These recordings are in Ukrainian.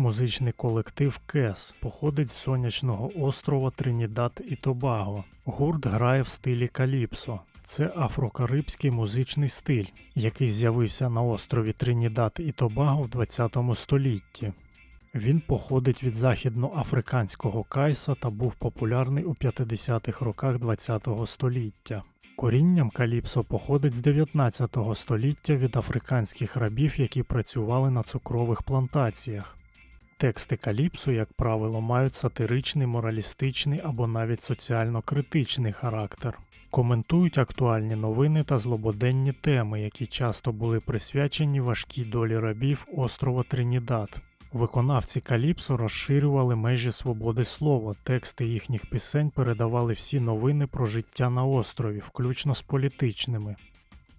Музичний колектив Кес походить з сонячного острова Тринідад і Тобаго. Гурт грає в стилі каліпсо. Це афрокарибський музичний стиль, який з'явився на острові Тринідад і Тобаго в 20 столітті. Він походить від західноафриканського кайса та був популярний у 50-х роках ХХ століття. Корінням каліпсо походить з 19 століття від африканських рабів, які працювали на цукрових плантаціях. Тексти каліпсо, як правило, мають сатиричний, моралістичний або навіть соціально-критичний характер. Коментують актуальні новини та злободенні теми, які часто були присвячені важкій долі рабів острова Тринідад. Виконавці Каліпсо розширювали межі свободи слова, тексти їхніх пісень передавали всі новини про життя на острові, включно з політичними.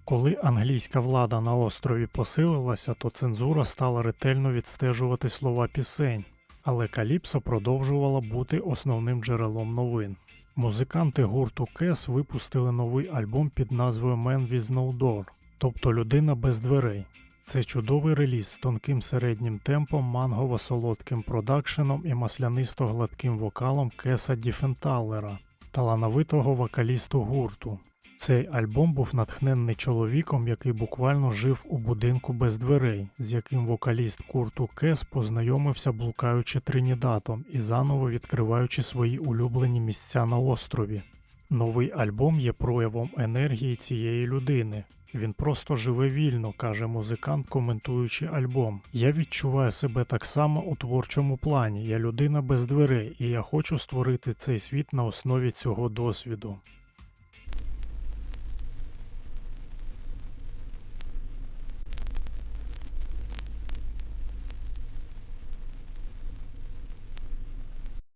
Коли англійська влада на острові посилилася, то цензура стала ретельно відстежувати слова пісень, але Каліпсо продовжувала бути основним джерелом новин. Музиканти гурту Кес випустили новий альбом під назвою Man with No Door, тобто Людина без дверей. Це чудовий реліз з тонким середнім темпом, мангово-солодким продакшеном і маслянисто-гладким вокалом Кеса Діфенталлера, талановитого вокалісту гурту. Цей альбом був натхненний чоловіком, який буквально жив у будинку без дверей, з яким вокаліст гурту Кес познайомився блукаючи Тринідатом і заново відкриваючи свої улюблені місця на острові. Новий альбом є проявом енергії цієї людини. Він просто живе вільно, каже музикант, коментуючи альбом. Я відчуваю себе так само у творчому плані. Я людина без дверей, і я хочу створити цей світ на основі цього досвіду.